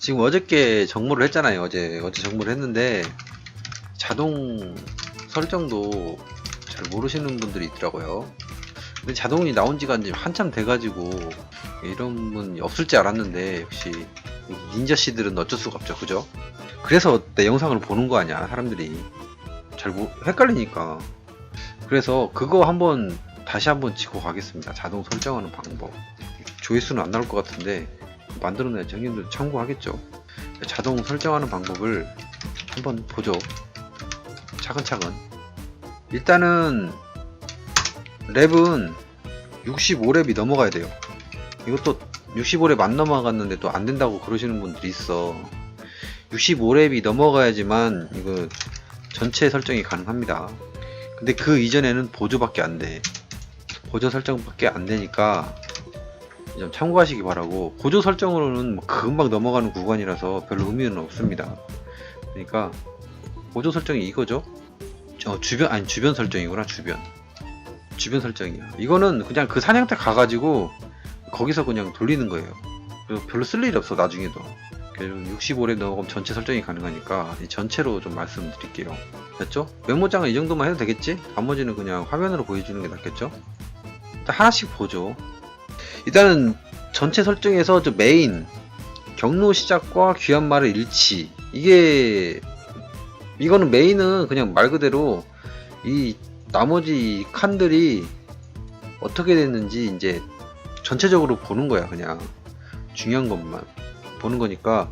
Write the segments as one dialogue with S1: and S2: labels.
S1: 지금 어저께 정모를 했잖아요. 어제 어제 정모를 했는데 자동 설정도 잘 모르시는 분들이 있더라고요. 근데 자동이 나온 지가 이제 한참 돼가지고 이런 분이 없을 줄 알았는데 역시 닌자 씨들은 어쩔 수가 없죠, 그죠? 그래서 내 영상을 보는 거 아니야, 사람들이 잘 모, 헷갈리니까. 그래서 그거 한번 다시 한번 짚고 가겠습니다. 자동 설정하는 방법. 조회수는 안 나올 것 같은데 만들어내야지 형님들 참고하겠죠. 자동 설정하는 방법을 한번 보죠. 차근차근. 일단은 랩은 65랩이 넘어가야 돼요. 이것도 65랩 안 넘어갔는데 또 안 된다고 그러시는 분들이 있어. 65랩이 넘어가야지만 이거 전체 설정이 가능합니다. 근데 그 이전에는 보조밖에 안 돼. 보조 설정밖에 안 되니까 좀 참고하시기 바라고 보조 설정으로는 뭐 금방 넘어가는 구간이라서 별로 의미는 없습니다. 그러니까 보조 설정이 이거죠. 어, 주변 아니 주변 설정이구나 주변 주변 설정이야. 이거는 그냥 그 사냥터 가가지고 거기서 그냥 돌리는 거예요. 별로 쓸 일이 없어 나중에도. 65렙 넘어가면 전체 설정이 가능하니까 이 전체로 좀 말씀드릴게요. 됐죠? 메모장은 이 정도만 해도 되겠지? 나머지는 그냥 화면으로 보여주는 게 낫겠죠? 하나씩 보죠. 일단은 전체 설정에서 저 메인 경로 시작과 귀한 말의 일치 이게 이거는 메인은 그냥 말 그대로 이 나머지 칸들이 어떻게 됐는지 이제 전체적으로 보는 거야 그냥. 중요한 것만 보는 거니까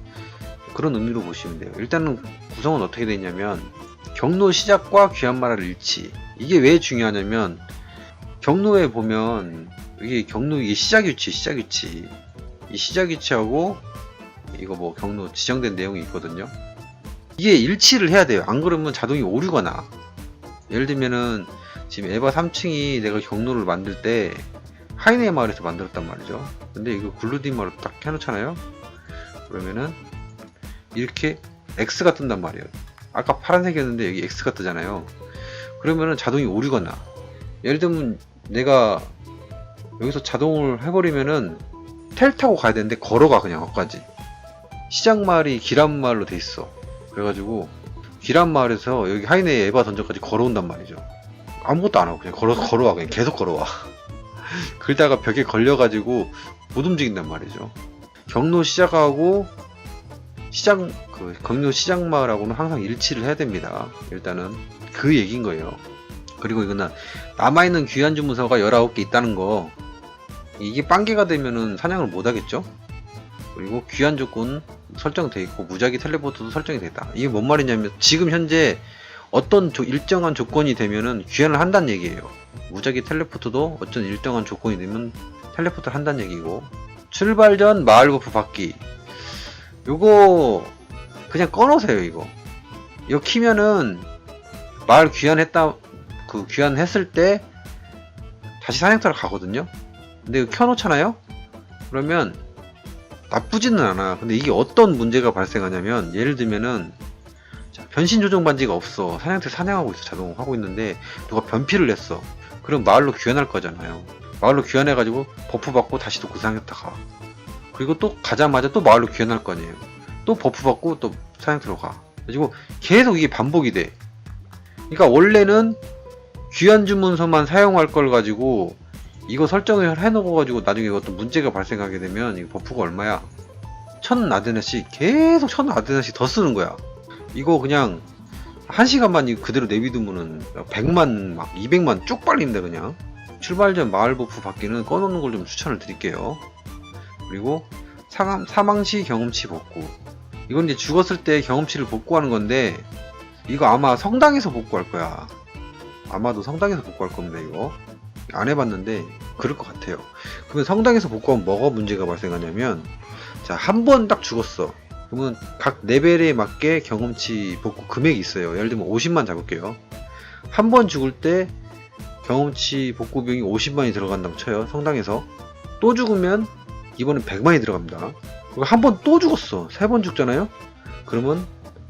S1: 그런 의미로 보시면 돼요. 일단은 구성은 어떻게 되냐면 경로 시작과 귀한 말의 일치 이게 왜 중요하냐면 경로에 보면 이게 경로 이게 시작 위치 시작 위치. 이 시작 위치하고 이거 뭐 경로 지정된 내용이 있거든요. 이게 일치를 해야 돼요. 안 그러면 자동이 오류거나. 예를 들면은 지금 에바 3층이 내가 경로를 만들 때 하이네 마을에서 만들었단 말이죠. 근데 이거 글루딘 마을로 딱 해놓잖아요. 그러면은 이렇게 X가 뜬단 말이에요. 아까 파란색이었는데 여기 X가 뜨잖아요. 그러면은 자동이 오류거나. 예를 들면 내가 여기서 자동을 해버리면은 텔 타고 가야 되는데 걸어가 그냥 거기까지. 시장 마을이 기란 마을로 돼 있어. 그래가지고 기란 마을에서 여기 하이네 에바 던전까지 걸어온단 말이죠. 아무것도 안 하고 그냥 걸어 걸어와 그냥 계속 걸어와. 그러다가 벽에 걸려가지고 못 움직인단 말이죠. 경로 시작하고 시장 그 경로 시장 마을하고는 항상 일치를 해야 됩니다. 일단은 그 얘기인 거예요. 그리고 이거는 남아있는 귀한 주문서가 19개 있다는 거 이게 빵개가 되면은 사냥을 못 하겠죠? 그리고 귀한 조건 설정돼 있고 무작위 텔레포트도 설정이 됐다. 이게 뭔 말이냐면 지금 현재 어떤 조- 일정한 조건이 되면은 귀환을 한다는 얘기예요. 무작위 텔레포트도 어떤 일정한 조건이 되면 텔레포트를 한다는 얘기고. 출발 전 마을 버프 받기. 요거 그냥 꺼놓으세요 이거. 이거 키면은 마을 귀환했다 그 귀환했을 때 다시 사냥터를 가거든요 근데 이거 켜놓잖아요? 그러면 나쁘지는 않아 근데 이게 어떤 문제가 발생하냐면 예를 들면은 자, 변신 조정 반지가 없어. 사냥터 사냥하고 있어. 자동 하고 있는데 누가 변피를 냈어. 그럼 마을로 귀환할 거잖아요. 마을로 귀환해가지고 버프 받고 다시 또 그 사냥터 가. 그리고 또 가자마자 또 마을로 귀환할 거 아니에요. 또 버프 받고 또 사냥터로 가. 그리고 계속 이게 반복이 돼. 그러니까 원래는 귀한 주문서만 사용할 걸 가지고 이거 설정을 해놓고 가지고 나중에 이것도 문제가 발생하게 되면 이거 버프가 얼마야? 천 아데나씩 계속 천 아데나씩 더 쓰는 거야. 이거 그냥 한 시간만 그대로 내비두면은 100만 막 200만 쭉 빨린다 그냥. 출발 전 마을 버프 받기는 꺼놓는 걸 좀 추천을 드릴게요. 그리고 사망, 사망시 경험치 복구. 이건 이제 죽었을 때 경험치를 복구하는 건데 이거 아마 성당에서 복구할 거야. 아마도 성당에서 복구할 겁니다, 이거. 안 해봤는데, 그럴 것 같아요. 그러면 성당에서 복구하면 뭐가 문제가 발생하냐면, 자, 한 번 딱 죽었어. 그러면 각 레벨에 맞게 경험치 복구 금액이 있어요. 예를 들면 50만 잡을게요. 한 번 죽을 때 경험치 복구 비용이 50만이 들어간다고 쳐요. 성당에서. 또 죽으면 이번엔 100만이 들어갑니다. 그리고 한 번 또 죽었어. 세 번 죽잖아요? 그러면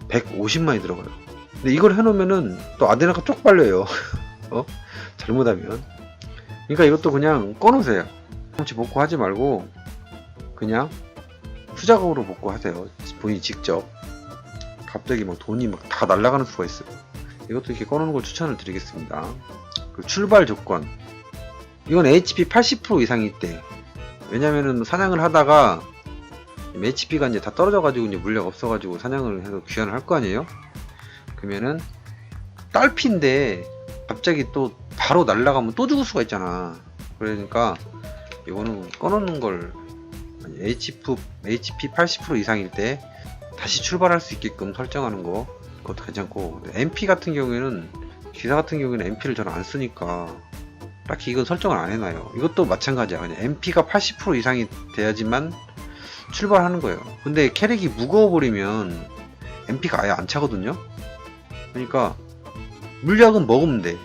S1: 150만이 들어가요. 근데 이걸 해놓으면은 또 아데나가 쪽 빨려요. 어? 잘못하면. 그러니까 이것도 그냥 꺼놓으세요. 경험치 복구 하지 말고 그냥 수작업으로 복구하세요. 본인이 직접 갑자기 막 돈이 막 다 날아가는 수가 있어요. 이것도 이렇게 꺼놓는 걸 추천을 드리겠습니다. 그 출발 조건. 이건 HP 80% 이상일 때. 왜냐면은 사냥을 하다가 HP가 이제 다 떨어져가지고 이제 물약 없어가지고 사냥을 해서 귀환을 할 거 아니에요? 그러면은 딸피인데 갑자기 또 바로 날아가면 또 죽을 수가 있잖아. 그러니까 이거는 꺼놓는 걸 HP, HP 80% 이상일 때 다시 출발할 수 있게끔 설정하는 거 그것도 괜찮고 MP 같은 경우에는 기사 같은 경우에는 MP를 저는 안 쓰니까 딱히 이건 설정을 안 해놔요. 이것도 마찬가지야. 그냥 MP가 80% 이상이 돼야지만 출발하는 거예요. 근데 캐릭이 무거워버리면 MP가 아예 안 차거든요. 그러니까 물약은 먹으면 돼.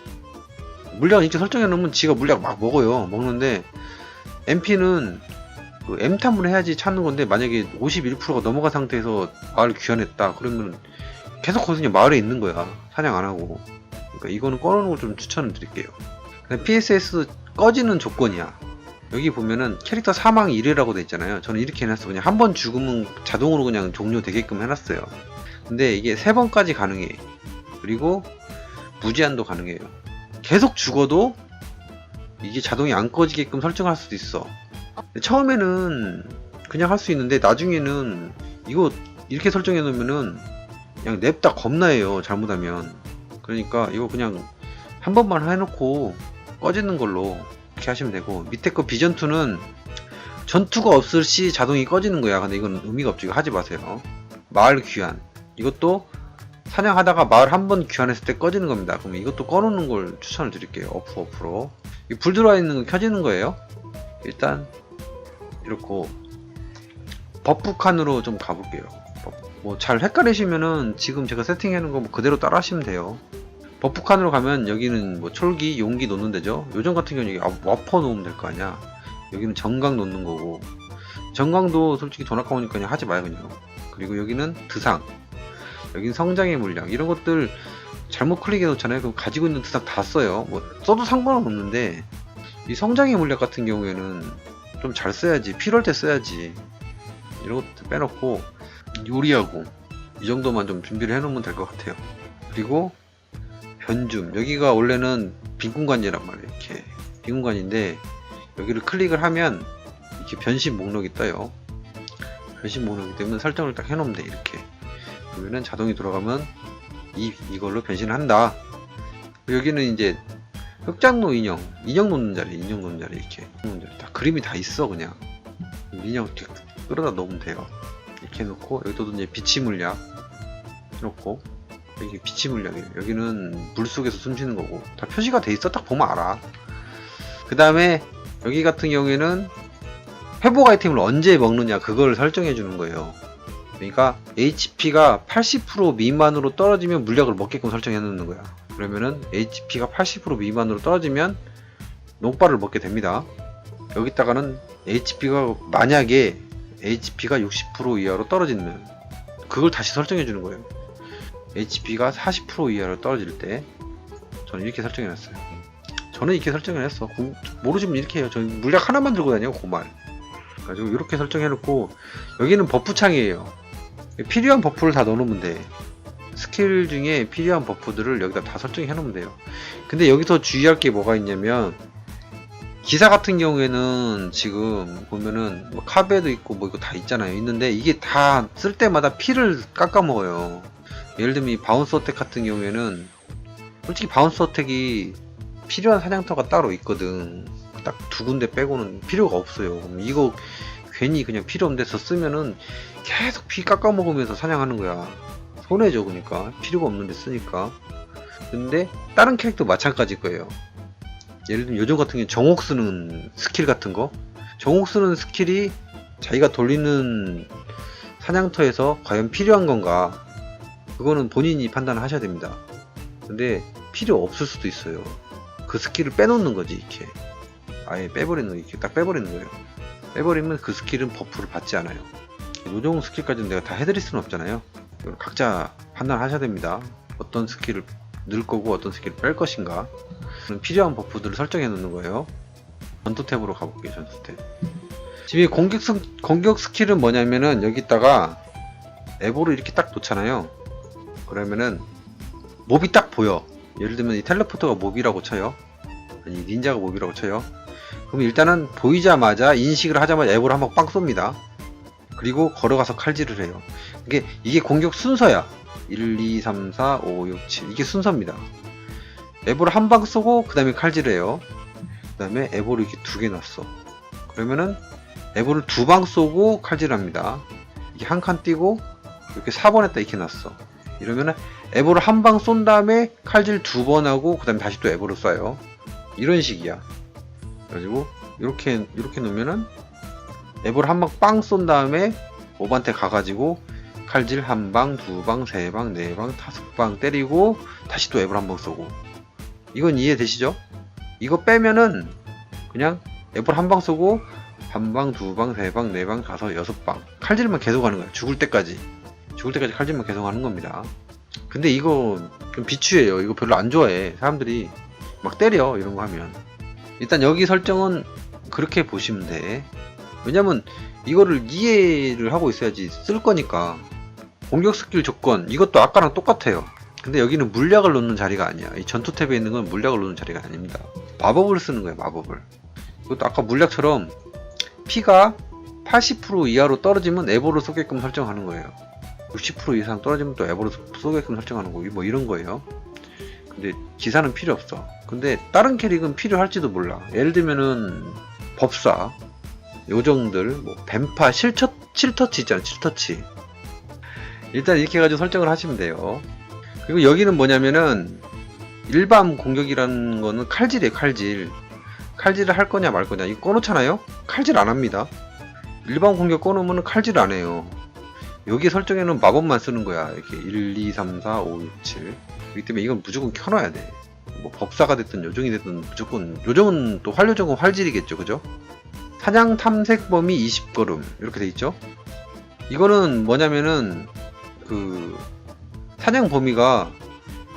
S1: 물약은 이렇게 설정해 놓으면 지가 물약 막 먹어요. 먹는데 MP는 그 M탄을 해야지 찾는 건데 만약에 51%가 넘어간 상태에서 마을 귀환했다 그러면 계속 거기서 마을에 있는 거야. 사냥 안 하고. 그러니까 이거는 꺼놓는 걸 좀 추천을 드릴게요. PSS 꺼지는 조건이야. 여기 보면은 캐릭터 사망 1회라고 돼 있잖아요. 저는 이렇게 해놨어. 그냥 한 번 죽으면 자동으로 그냥 종료되게끔 해놨어요. 근데 이게 세 번까지 가능해. 그리고 무제한도 가능해요. 계속 죽어도 이게 자동이 안 꺼지게끔 설정할 수도 있어. 처음에는 그냥 할 수 있는데 나중에는 이거 이렇게 설정해 놓으면은 그냥 냅다 겁나해요. 잘못하면. 그러니까 이거 그냥 한 번만 해놓고 꺼지는 걸로 이렇게 하시면 되고 밑에 거 비전2는 전투가 없을 시 자동이 꺼지는 거야. 근데 이건 의미가 없죠. 이거 하지 마세요. 마을 귀환. 이것도 사냥하다가 마을 한 번 귀환했을 때 꺼지는 겁니다. 그럼 이것도 꺼놓는 걸 추천을 드릴게요. 어프 어프로. 이불 들어와 있는 거 켜지는 거예요. 일단 이렇게 버프 칸으로 좀 가볼게요. 뭐 잘 헷갈리시면은 지금 제가 세팅해 놓은 거 뭐 그대로 따라 하시면 돼요. 버프 칸으로 가면 여기는 뭐 철기, 용기 놓는 데죠. 요즘 같은 경우는 여기 아, 와퍼 놓으면 될 거 아니야. 여기는 정강 놓는 거고. 정강도 솔직히 돈 아까우니까 그냥 하지 마요 그냥. 그리고 여기는 드상. 여기는 성장의 물량. 이런 것들 잘못 클릭해 놓잖아요. 그럼 가지고 있는 드상 다 써요. 뭐 써도 상관은 없는데 이 성장의 물약 같은 경우에는 좀 잘 써야지. 필요할 때 써야지. 이런 것도 빼놓고 요리하고 이 정도만 좀 준비를 해놓으면 될 것 같아요. 그리고 변줌 여기가 원래는 빈 공간이란 말이에요. 이렇게 빈 공간인데 여기를 클릭을 하면 이렇게 변신 목록이 떠요. 변신 목록이 되면 설정을 딱 해놓으면 돼 이렇게. 그러면은 자동이 돌아가면 이 이걸로 변신을 한다. 여기는 이제 흑장로 인형, 인형 놓는 자리, 인형 놓는 자리 이렇게 놓는 자리 다 그림이 다 있어 그냥 인형 이렇게 끌어다 놓으면 돼요. 이렇게 해놓고 여기도 이제 비치 물약 해놓고 여기 비치 물약이에요. 여기는 물 속에서 숨쉬는 거고 다 표시가 돼 있어. 딱 보면 알아. 그 다음에 여기 같은 경우에는 회복 아이템을 언제 먹느냐 그걸 설정해 주는 거예요. 그러니까 HP가 80% 미만으로 떨어지면 물약을 먹게끔 설정해 놓는 거야. 그러면은 HP가 80% 미만으로 떨어지면 녹발을 먹게 됩니다. 여기다가는 HP가 만약에 HP가 60% 이하로 떨어지면 그걸 다시 설정해 주는 거예요. HP가 40% 이하로 떨어질 때 저는 이렇게 설정해 놨어요. 저는 이렇게 설정을 했어. 고- 모르시면 이렇게 해요. 저는 물약 하나만 들고 다녀요, 고말. 가지고 이렇게 설정해 놓고 여기는 버프 창이에요. 필요한 버프를 다 넣어놓으면 돼. 스킬 중에 필요한 버프들을 여기다 다 설정해 놓으면 돼요. 근데 여기서 주의할 게 뭐가 있냐면 기사 같은 경우에는 지금 보면은 뭐 카베도 있고 뭐 이거 다 있잖아요. 있는데 이게 다 쓸 때마다 피를 깎아 먹어요. 예를 들면 이 바운스 어택 같은 경우에는 솔직히 바운스 어택이 필요한 사냥터가 따로 있거든. 딱 두 군데 빼고는 필요가 없어요. 그럼 이거 괜히 그냥 필요 없는 데서 쓰면은 계속 피 깎아 먹으면서 사냥하는 거야. 손해죠, 그러니까. 필요가 없는 데 쓰니까. 근데 다른 캐릭터 마찬가지일 거예요. 예를 들면 요즘 같은 경우는 정옥 쓰는 스킬 같은 거. 정옥 쓰는 스킬이 자기가 돌리는 사냥터에서 과연 필요한 건가. 그거는 본인이 판단을 하셔야 됩니다. 근데 필요 없을 수도 있어요. 그 스킬을 빼놓는 거지, 이렇게. 아예 빼버리는 거, 이렇게 딱 빼버리는 거예요. 빼버리면 그 스킬은 버프를 받지 않아요. 요정 스킬까지는 내가 다 해드릴 수는 없잖아요. 각자 판단하셔야 됩니다. 어떤 스킬을 넣을 거고 어떤 스킬을 뺄 것인가. 필요한 버프들을 설정해 놓는 거예요. 전투 탭으로 가볼게요, 전투 탭. 지금 이 공격, 스- 공격 스킬은 뭐냐면은 여기다가 앱으로 이렇게 딱 놓잖아요. 그러면은 몹이 딱 보여. 예를 들면 이 텔레포터가 몹이라고 쳐요. 아니 닌자가 몹이라고 쳐요. 그럼 일단은 보이자마자 인식을 하자마자 앱으로 한번 빵 쏩니다. 그리고 걸어가서 칼질을 해요. 이게 이게 공격 순서야. 1, 2, 3, 4, 5, 6, 7 이게 순서입니다. 앱으로 한방 쏘고 그 다음에 칼질을 해요. 그 다음에 앱으로 이렇게 두 개 놨어. 그러면은 앱으로 두방 쏘고 칼질합니다. 이게 한 칸 띄고 이렇게 4번에다 이렇게 놨어. 이러면은 앱으로 한방 쏜 다음에 칼질 두 번 하고 그 다음에 다시 또 앱으로 쏴요. 이런 식이야. 그래가지고 이렇게 이렇게 놓으면은 앱으로 한방 빵 쏜 다음에 몹한테 가가지고 칼질 한 방, 두 방, 세 방, 네 방, 다섯 방 때리고 다시 또 앱을 한방 쏘고. 이건 이해되시죠? 이거 빼면은 그냥 앱을 한 방 쏘고 한 방, 두 방, 세 방, 네 방, 다섯, 여섯 방 칼질만 계속 하는 거야 죽을 때까지. 죽을 때까지 칼질만 계속 하는 겁니다. 근데 이거 좀 비추해요. 이거 별로 안 좋아해. 사람들이 막 때려 이런 거 하면. 일단 여기 설정은 그렇게 보시면 돼 왜냐면 이거를 이해를 하고 있어야지 쓸 거니까. 공격 스킬 조건 이것도 아까랑 똑같아요. 근데 여기는 물약을 놓는 자리가 아니야. 이 전투 탭에 있는 건 물약을 놓는 자리가 아닙니다. 마법을 쓰는 거야 마법을. 이것도 아까 물약처럼 피가 80% 이하로 떨어지면 에보로 쏘게끔 설정하는 거예요. 60% 이상 떨어지면 또 에보로 쏘게끔 설정하는 거고 뭐 이런 거예요. 근데 기사는 필요 없어. 근데 다른 캐릭은 필요할지도 몰라. 예를 들면은 법사 요정들 뭐 뱀파 실처, 칠터치 있잖아 칠터치. 일단 이렇게 해가지고 설정을 하시면 돼요. 그리고 여기는 뭐냐면은 일반 공격이라는 거는 칼질이에요 칼질. 칼질을 할 거냐 말 거냐. 이거 꺼놓잖아요? 칼질 안 합니다. 일반 공격 꺼놓으면 칼질 안 해요. 여기 설정에는 마법만 쓰는 거야. 이렇게 1, 2, 3, 4, 5, 6, 7 그렇기 때문에 이건 무조건 켜놔야 돼 뭐 법사가 됐든 요정이 됐든 무조건 요정은 또 활요정은 활질이겠죠 그죠 사냥 탐색 범위 20걸음 이렇게 돼 있죠. 이거는 뭐냐면은 그 사냥 범위가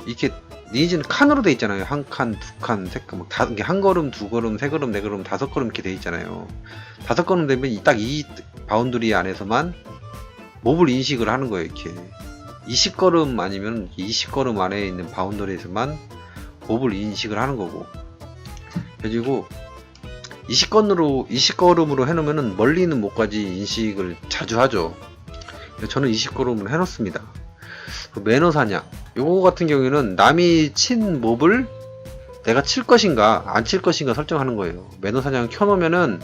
S1: 이렇게 니즈는 칸으로 돼 있잖아요. 한 칸, 두 칸, 세 칸, 막 다, 이게 한 걸음, 두 걸음, 세 걸음, 네 걸음, 다섯 걸음 이렇게 돼 있잖아요. 다섯 걸음 되면 딱 이 바운드리 안에서만 몹을 인식을 하는 거예요. 이렇게 20걸음 아니면 20걸음 안에 있는 바운더리에서만 몹을 인식을 하는 거고. 그리고 20건으로 20걸음으로 해놓으면은 멀리 있는 목까지 인식을 자주 하죠. 저는 20걸음으로 해놓습니다. 그 매너 사냥. 요거 같은 경우에는 남이 친 몹을 내가 칠 것인가 안 칠 것인가 설정하는 거예요. 매너 사냥 켜놓으면은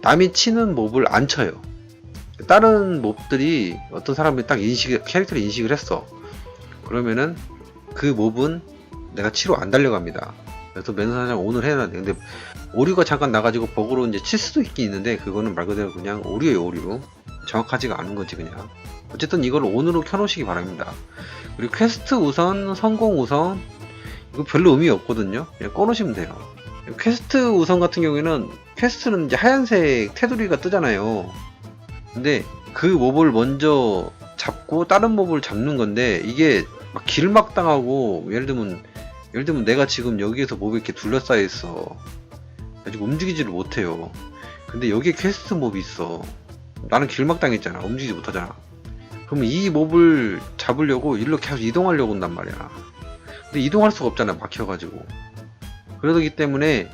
S1: 남이 치는 몹을 안 쳐요. 다른 몹들이 어떤 사람이 딱 인식 캐릭터를 인식을 했어. 그러면은 그 몹은 내가 치러 안 달려갑니다. 그래서 사냥 오늘 해놔야 돼. 근데 오류가 잠깐 나가지고 버그로 이제 칠 수도 있긴 있는데 그거는 말 그대로 그냥 오류예요 오류 정확하지가 않은 거지 그냥. 어쨌든 이걸 온으로 켜놓으시기 바랍니다. 그리고 퀘스트 우선 성공 우선 이거 별로 의미 없거든요. 그냥 꺼놓으시면 돼요. 퀘스트 우선 같은 경우에는 퀘스트는 이제 하얀색 테두리가 뜨잖아요. 근데 그 몹을 먼저 잡고 다른 몹을 잡는 건데 이게 막 길막 당하고 예를 들면 예를 들면 내가 지금 여기에서 몹이 이렇게 둘러싸여 있어 아직 움직이지를 못해요. 근데 여기에 퀘스트 몹이 있어. 나는 길막당했잖아. 움직이지 못하잖아. 그러면 이 몹을 잡으려고 일로 계속 이동하려고 한단 말이야. 근데 이동할 수가 없잖아. 막혀가지고. 그러기 때문에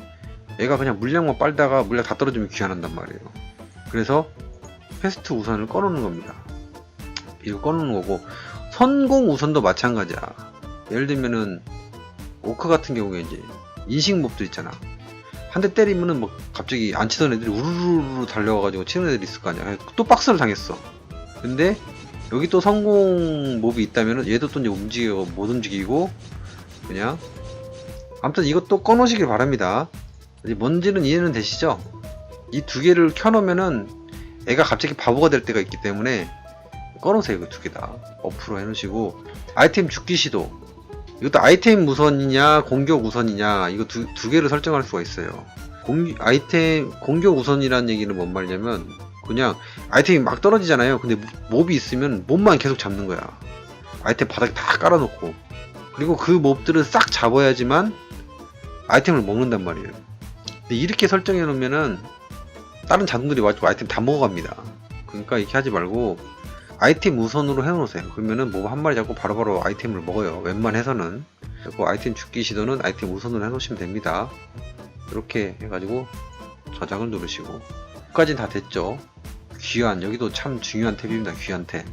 S1: 얘가 그냥 물량만 빨다가 물량 다 떨어지면 귀환한단 말이에요. 그래서 퀘스트 우선을 꺼놓는 겁니다. 이거 꺼놓는 거고 선공 우선도 마찬가지야. 예를 들면은 오크 같은 경우에 이제 인식 몹도 있잖아. 한 대 때리면은 뭐 갑자기 안 치던 애들이 우르르르 달려와가지고 치는 애들이 있을 거 아니야. 또 박스를 당했어. 근데 여기 또 성공 몹이 있다면은 얘도 또 이제 움직여 못 움직이고 그냥 아무튼 이것도 꺼놓으시길 바랍니다. 뭔지는 이해는 되시죠? 이 두 개를 켜놓으면은 애가 갑자기 바보가 될 때가 있기 때문에 꺼놓으세요 그두개 다. 어프로 해놓으시고 아이템 죽기 시도 이것도 아이템 우선이냐 공격 우선이냐 이거 두, 두 개를 설정할 수가 있어요. 공, 아이템 공격 우선이라는 얘기는 뭔 말이냐면 그냥 아이템이 막 떨어지잖아요. 근데 몹이 있으면 몹만 계속 잡는 거야. 아이템 바닥에 다 깔아놓고. 그리고 그 몹들은 싹 잡아야지만 아이템을 먹는단 말이에요. 근데 이렇게 설정해 놓으면은 다른 자동들이 와가지고 아이템 다 먹어갑니다. 그러니까 이렇게 하지 말고 아이템 우선으로 해놓으세요. 그러면은 뭐 한 마리 잡고 바로 바로 아이템을 먹어요. 웬만해서는. 그리고 아이템 죽기 시도는 아이템 우선으로 해놓으시면 됩니다. 이렇게 해가지고 저장을 누르시고 여기까지는 다 됐죠. 귀환 여기도 참 중요한 탭입니다. 귀환 탭.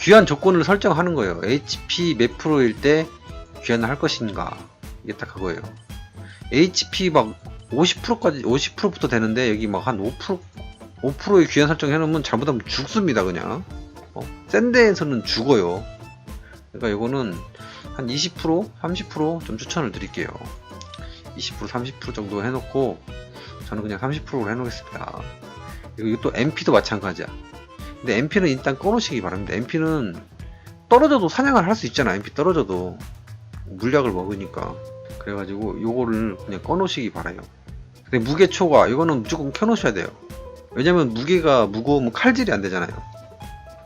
S1: 귀환 조건을 설정하는 거예요. HP 몇 프로일 때 귀환을 할 것인가 이게 딱 그거예요. HP 막 50%까지 50%부터 되는데 여기 막 한 5% 5%의 귀환 설정 해놓으면 잘못하면 죽습니다 그냥. 어? 센 데에서는 죽어요. 그러니까 이거는 한 20% 30%좀 추천을 드릴게요. 20% 30% 정도 해놓고 저는 그냥 30%로 해놓겠습니다. 그리고 이것도 MP도 마찬가지야. 근데 MP는 일단 꺼놓으시기 바랍니다. MP는 떨어져도 사냥을 할 수 있잖아. MP 떨어져도 물약을 먹으니까. 그래가지고 요거를 그냥 꺼놓으시기 바라요. 근데 무게 초과 이거는 무조건 켜놓으셔야 돼요. 왜냐면 무게가 무거우면 칼질이 안 되잖아요.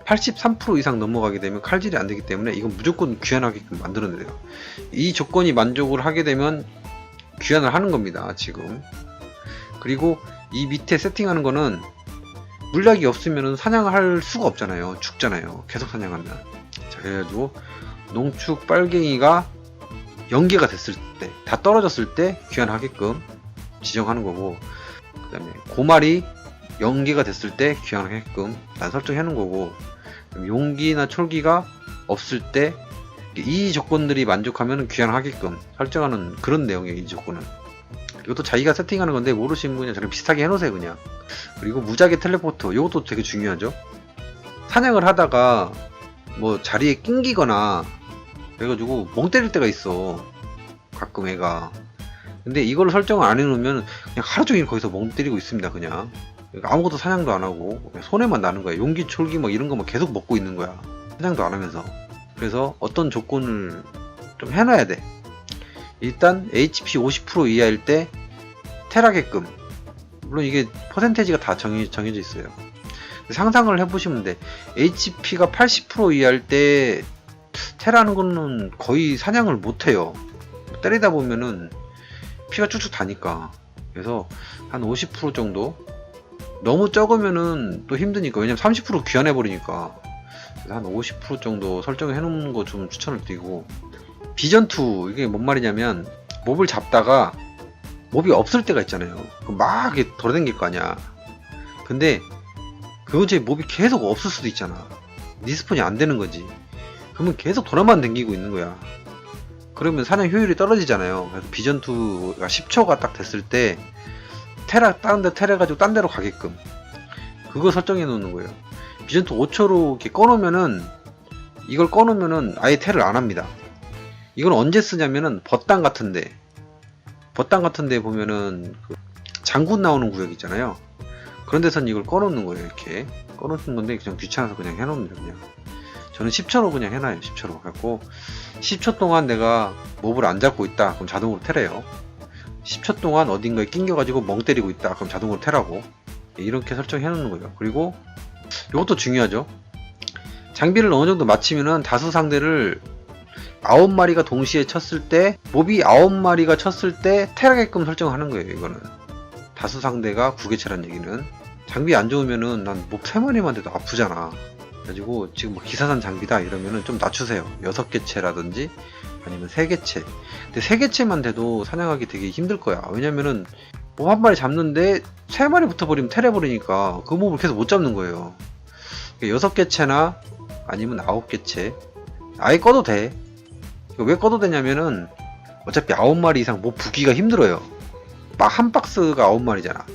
S1: 83% 이상 넘어가게 되면 칼질이 안 되기 때문에 이건 무조건 귀환하게끔 만들어내요. 이 조건이 만족을 하게 되면 귀환을 하는 겁니다. 지금. 그리고 이 밑에 세팅하는 거는 물약이 없으면 사냥을 할 수가 없잖아요. 죽잖아요. 계속 사냥하면. 자, 그래가지고 농축 빨갱이가 연계가 됐을 때, 다 떨어졌을 때 귀환하게끔 지정하는 거고, 그 다음에 고말이 연계가 됐을 때 귀환하게끔 난 설정해 놓은 거고, 용기나 촐기가 없을 때 이 조건들이 만족하면 귀환하게끔 설정하는 그런 내용이에요, 이 조건은. 이것도 자기가 세팅하는 건데 모르시는 분이 저랑 비슷하게 해놓으세요 그냥. 그리고 무작위 텔레포트 이것도 되게 중요하죠. 사냥을 하다가 뭐 자리에 낑기거나 그래가지고 멍 때릴 때가 있어 가끔 애가. 근데 이걸 설정을 안 해놓으면 그냥 하루 종일 거기서 멍 때리고 있습니다 그냥 아무것도 사냥도 안 하고 손해만 나는 거야. 용기 촐기 뭐 이런 거막 계속 먹고 있는 거야. 사냥도 안 하면서. 그래서 어떤 조건을 좀 해놔야 돼. 일단 HP 50% 이하일 때 테라게끔. 물론 이게 퍼센테이지가 다 정해, 정해져 있어요. 상상을 해보시면 돼. HP가 80% 이하일 때 테라는 거는 거의 사냥을 못해요. 때리다 보면은 피가 쭉쭉 다니까. 그래서 한 50% 정도 너무 적으면은 또 힘드니까. 왜냐면 30% 귀환해 버리니까. 한 50% 정도 설정해 놓는 거 좀 추천을 드리고. 비전2 이게 뭔 말이냐면 몹을 잡다가 몹이 없을 때가 있잖아요. 막 이렇게 돌아다닐 거 아니야. 근데 그 근처에 몹이 계속 없을 수도 있잖아. 리스폰이 안 되는 거지. 그러면 계속 돌아만 다니고 있는 거야. 그러면 사냥 효율이 떨어지잖아요. 그래서 비전2가 10초가 딱 됐을 때 테라 다른 데 테라 가지고 딴 데로 가게끔. 그거 설정해 놓는 거예요. 비전2 5초로 이렇게 꺼놓으면은 이걸 꺼놓으면은 아예 테를 안 합니다. 이건 언제 쓰냐면은 버땅 같은데. 버땅 같은데 보면은 그 장군 나오는 구역 있잖아요. 그런 데선 이걸 꺼놓는 거예요 이렇게. 꺼놓는 건데 그냥 귀찮아서 그냥 해놓습니다 그냥. 저는 10초로 그냥 해놔요 10초로. 갖고 10초 동안 내가 몹을 안 잡고 있다. 그럼 자동으로 테래요 10초 동안 어딘가에 낑겨가지고 멍 때리고 있다. 그럼 자동으로 테라고. 이렇게 설정해 놓는 거예요. 그리고 이것도 중요하죠. 장비를 어느 정도 맞추면은 다수 상대를 아홉 마리가 동시에 쳤을 때 몹이 아홉 마리가 쳤을 때 테라게끔 설정하는 거예요 이거는. 다수 상대가 구개체란 얘기는. 장비 안 좋으면은 난몹세 마리만 돼도 아프잖아. 그래가지고 지금 뭐 기사산 장비다 이러면은 좀 낮추세요. 여섯 개체라든지 아니면 세 개체 근데 세 개체만 돼도 사냥하기 되게 힘들 거야 왜냐면은 몹한 마리 잡는데 세 마리 붙어버리면 테레버리니까 그 몹을 계속 못 잡는 거예요 그러니까 여섯 개체나 아니면 아홉 개체 아예 꺼도 돼 왜 꺼도 되냐면은 어차피 아홉 마리 이상 뭐 부기가 힘들어요. 막 한 박스가 아홉 마리잖아.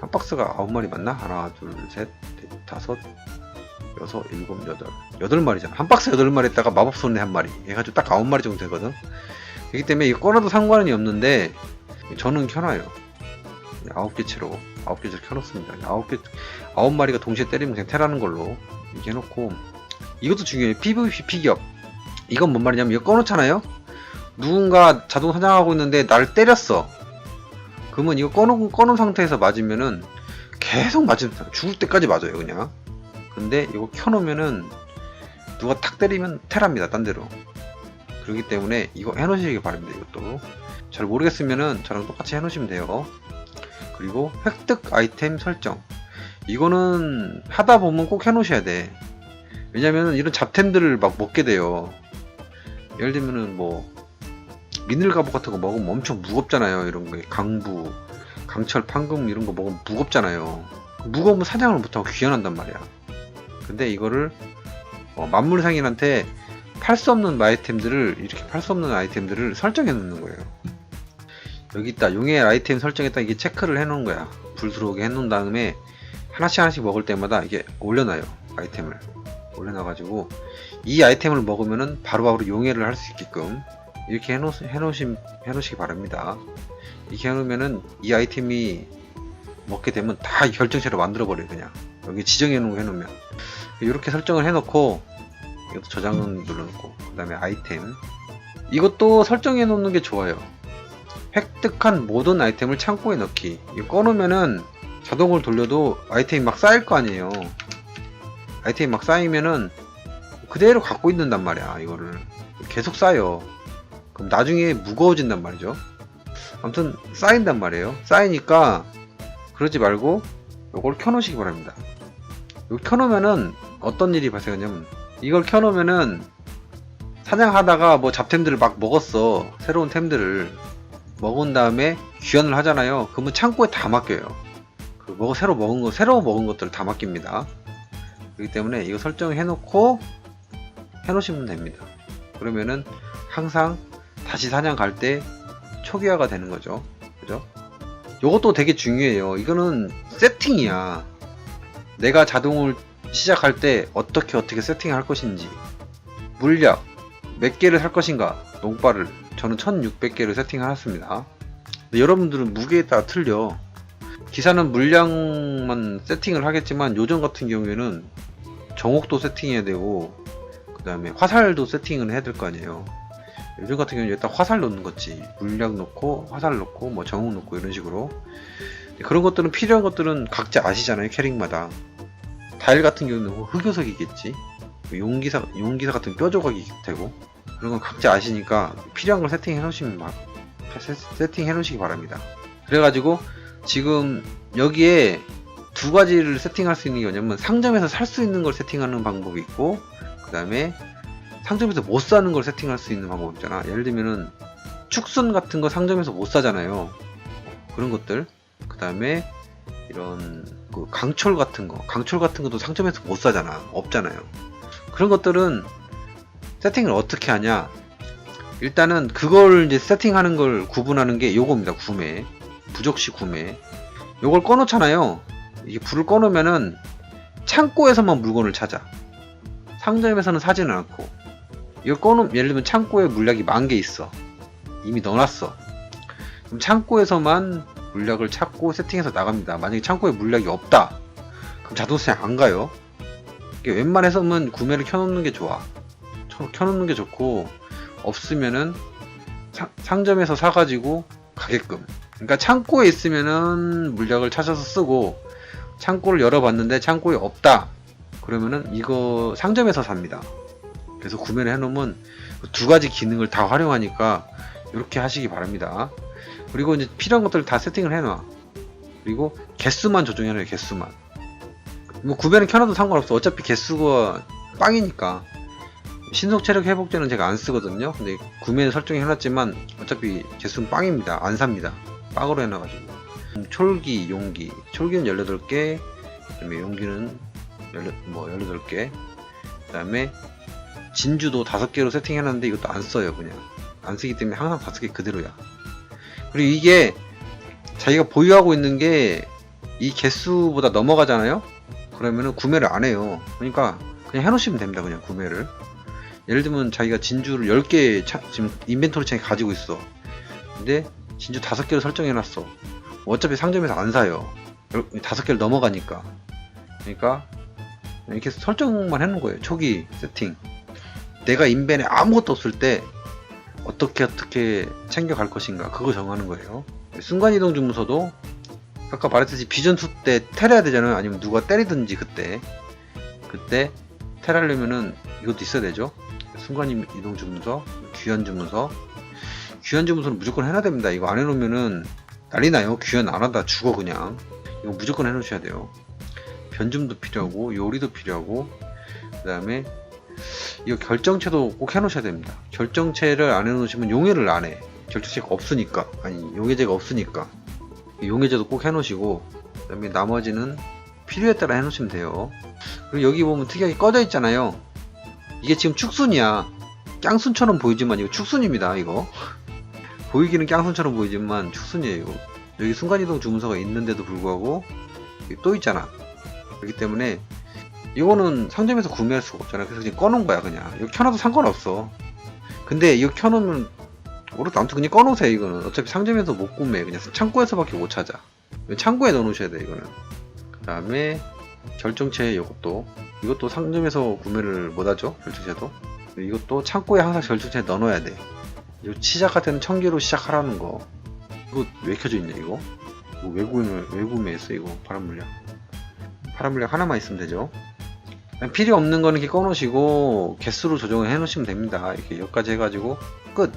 S1: 한 박스가 아홉 마리 맞나? 하나, 둘, 셋, 넷, 다섯, 여섯, 일곱, 여덟. 여덟 마리잖아. 한 박스 여덟 마리 했다가 마법 손에 한 마리. 해가지고 딱 아홉 마리 정도 되거든. 그렇기 때문에 이거 꺼놔도 상관은 없는데 저는 켜놔요. 아홉 개체로 아홉 개체로 켜놓습니다. 아홉 개 아홉 마리가 동시에 때리면 그냥 테라는 걸로 이렇게 해놓고 이것도 중요해요. PVP 피격. 이건 뭔 말이냐면 이거 꺼놓잖아요 누군가 자동 사냥하고 있는데 나를 때렸어 그러면 이거 꺼놓은, 꺼놓은 상태에서 맞으면은 계속 맞으면 죽을 때까지 맞아요 그냥 근데 이거 켜놓으면은 누가 탁 때리면 테랍니다 딴 데로 그렇기 때문에 이거 해놓으시기 바랍니다 이것도 잘 모르겠으면은 저랑 똑같이 해놓으시면 돼요 그리고 획득 아이템 설정 이거는 하다 보면 꼭 해놓으셔야 돼 왜냐면은 이런 잡템들을 막 먹게 돼요. 예를 들면은 뭐 미늘 갑옷 같은 거 먹으면 엄청 무겁잖아요. 이런 거 강부, 강철, 판금 이런 거 먹으면 무겁잖아요. 무거우면 사냥을 못하고 귀환한단 말이야. 근데 이거를 어, 만물상인한테 팔 수 없는 아이템들을 이렇게 팔 수 없는 아이템들을 설정해 놓는 거예요. 여기 있다. 용의 아이템 설정했다. 이게 체크를 해 놓은 거야. 불 들어오게 해 놓은 다음에 하나씩 하나씩 먹을 때마다 이게 올려놔요. 아이템을. 올려놔가지고 이 아이템을 먹으면은 바로바로 용해를 할 수 있게끔 이렇게 해놓, 해놓으시, 해놓으시기 바랍니다. 이렇게 해놓으면은 이 아이템이 먹게 되면 다 결정체로 만들어버려요, 그냥. 여기 지정해놓은 거 해놓으면. 이렇게 설정을 해 놓고, 이것도 저장은 눌러 놓고, 그 다음에 아이템. 이것도 설정해 놓는 게 좋아요. 획득한 모든 아이템을 창고에 넣기. 이거 꺼놓으면은 자동을 돌려도 아이템이 막 쌓일 거 아니에요. 아이템이 막 쌓이면은 그대로 갖고 있는단 말이야, 이거를. 계속 쌓여. 그럼 나중에 무거워진단 말이죠. 아무튼 쌓인단 말이에요. 쌓이니까 그러지 말고 이걸 켜놓으시기 바랍니다. 이거 켜놓으면은 어떤 일이 발생하냐면 이걸 켜놓으면은 사냥하다가 뭐 잡템들을 막 먹었어. 새로운 템들을 먹은 다음에 귀환을 하잖아요. 그러면 창고에 다 맡겨요. 그 먹어 새로 먹은 거 새로 먹은 것들을 다 맡깁니다. 그렇기 때문에 이거 설정해 놓고 해 놓으시면 됩니다. 그러면은 항상 다시 사냥 갈 때 초기화가 되는 거죠. 그죠? 요것도 되게 중요해요. 이거는 세팅이야. 내가 자동을 시작할 때 어떻게 어떻게 세팅할 것인지 물약 몇 개를 살 것인가 농바를 저는 1600개를 세팅해놨습니다. 근데 여러분들은 무게에 따라 틀려. 기사는 물량만 세팅을 하겠지만 요즘 같은 경우에는 정옥도 세팅해야 되고 그 다음에 화살도 세팅을 해야 될 거 아니에요. 요즘 같은 경우는 일단 화살 넣는 거지. 물약 넣고 화살 넣고 뭐 정옥 넣고 이런 식으로 그런 것들은 필요한 것들은 각자 아시잖아요 캐릭마다. 다일 같은 경우는 흑요석이겠지. 용기사 용기사 같은 뼈조각이 되고 그런 건 각자 아시니까 필요한 걸 세팅해 놓으시면 막 세팅해 놓으시기 바랍니다. 그래가지고 지금 여기에 두 가지를 세팅할 수 있는 게 뭐냐면 상점에서 살 수 있는 걸 세팅하는 방법이 있고 그 다음에 상점에서 못 사는 걸 세팅할 수 있는 방법 있잖아 예를 들면은 축순 같은 거 상점에서 못 사잖아요 그런 것들 그 다음에 이런 그 강철 같은 거 강철 같은 것도 상점에서 못 사잖아. 없잖아요. 그런 것들은 세팅을 어떻게 하냐? 일단은 그걸 이제 세팅하는 걸 구분하는 게 요겁니다 구매. 부적시 구매. 요걸 꺼놓잖아요. 이게 불을 꺼놓으면은 창고에서만 물건을 찾아. 상점에서는 사지는 않고. 이걸 꺼놓으면 예를 들면 창고에 물약이 만 개 있어. 이미 넣어놨어. 그럼 창고에서만 물약을 찾고 세팅해서 나갑니다. 만약에 창고에 물약이 없다. 그럼 자동차에 안 가요. 웬만해서는 구매를 켜놓는 게 좋아. 켜- 켜놓는 게 좋고 없으면은 사- 상점에서 사가지고 가게끔. 그러니까 창고에 있으면은 물약을 찾아서 쓰고 창고를 열어봤는데 창고에 없다. 그러면은 이거 상점에서 삽니다. 그래서 구매를 해놓으면 그두 가지 기능을 다 활용하니까 이렇게 하시기 바랍니다 그리고 이제 필요한 것들을 다 세팅을 해놔. 그리고 개수만 조정해놔요 개수만. 뭐 구매는 켜놔도 상관없어. 어차피 개수가 빵이니까. 신속 체력 회복제는 제가 안 쓰거든요. 근데 구매 설정해 놨지만 어차피 개수는 빵입니다. 안 삽니다. 빵으로 해놔가지고. 음, 촐기 용기. 촐기는 18개. 그 다음에 용기는 18, 뭐 18개. 그 다음에 진주도 5개로 세팅해 놨는데 이것도 안 써요 그냥. 안 쓰기 때문에 항상 5개 그대로야 그리고 이게 자기가 보유하고 있는 게 이 개수보다 넘어가잖아요? 그러면은 구매를 안 해요. 그러니까 그냥 해놓으시면 됩니다 그냥 구매를. 예를 들면 자기가 진주를 10개 차- 지금 인벤토리 창에 가지고 있어. 근데 진주 5개로 설정해놨어. 어차피 상점에서 안 사요. 5개를 넘어가니까. 그러니까 이렇게 설정만 해놓은 거예요 초기 세팅. 내가 인벤에 아무것도 없을 때 어떻게 어떻게 챙겨갈 것인가 그거 정하는 거예요. 순간이동 주문서도 아까 말했듯이 비전투 때 테러야 되잖아요. 아니면 누가 때리든지 그때. 그때 테러하려면은 이것도 있어야 되죠. 순간이동 주문서 귀환 주문서. 귀환 주문서는 무조건 해놔야 됩니다. 이거 안 해놓으면은 난리 나요. 귀환 안 하다 죽어 그냥. 이거 무조건 해놓으셔야 돼요. 변줌도 필요하고 요리도 필요하고 그 다음에 이거 결정체도 꼭 해놓으셔야 됩니다. 결정체를 안 해놓으시면 용해를 안 해. 결정체가 없으니까. 아니, 용해제가 없으니까. 용해제도 꼭 해놓으시고, 그 다음에 나머지는 필요에 따라 해놓으시면 돼요. 그리고 여기 보면 특이하게 꺼져 있잖아요. 이게 지금 축순이야. 깡순처럼 보이지만 이거 축순입니다, 이거. 보이기는 깡순처럼 보이지만 축순이에요, 이거. 여기 순간이동 주문서가 있는데도 불구하고, 또 있잖아. 그렇기 때문에, 이거는 상점에서 구매할 수가 없잖아. 그래서 그냥 꺼놓은 거야, 그냥. 이거 켜놔도 상관없어. 근데 이거 켜놓으면, 모르겠다. 아무튼 그냥 꺼놓으세요, 이거는. 어차피 상점에서 못 구매해. 그냥 창고에서밖에 못 찾아. 이거 창고에 넣어놓으셔야 돼, 이거는. 그 다음에, 결정체 이것도. 이것도 상점에서 구매를 못하죠, 결정체도. 이것도 창고에 항상 결정체에 넣어놔야 돼. 이 시작할 때는 천개로 시작하라는 거. 이거 왜 켜져 있냐, 이거? 이거 왜 구매, 왜 구매했어, 이거? 바람물량. 바람물량 하나만 있으면 되죠. 필요 없는 거는 이렇게 꺼놓으시고 개수로 조정을 해 놓으시면 됩니다. 이렇게 여기까지 해가지고 끝.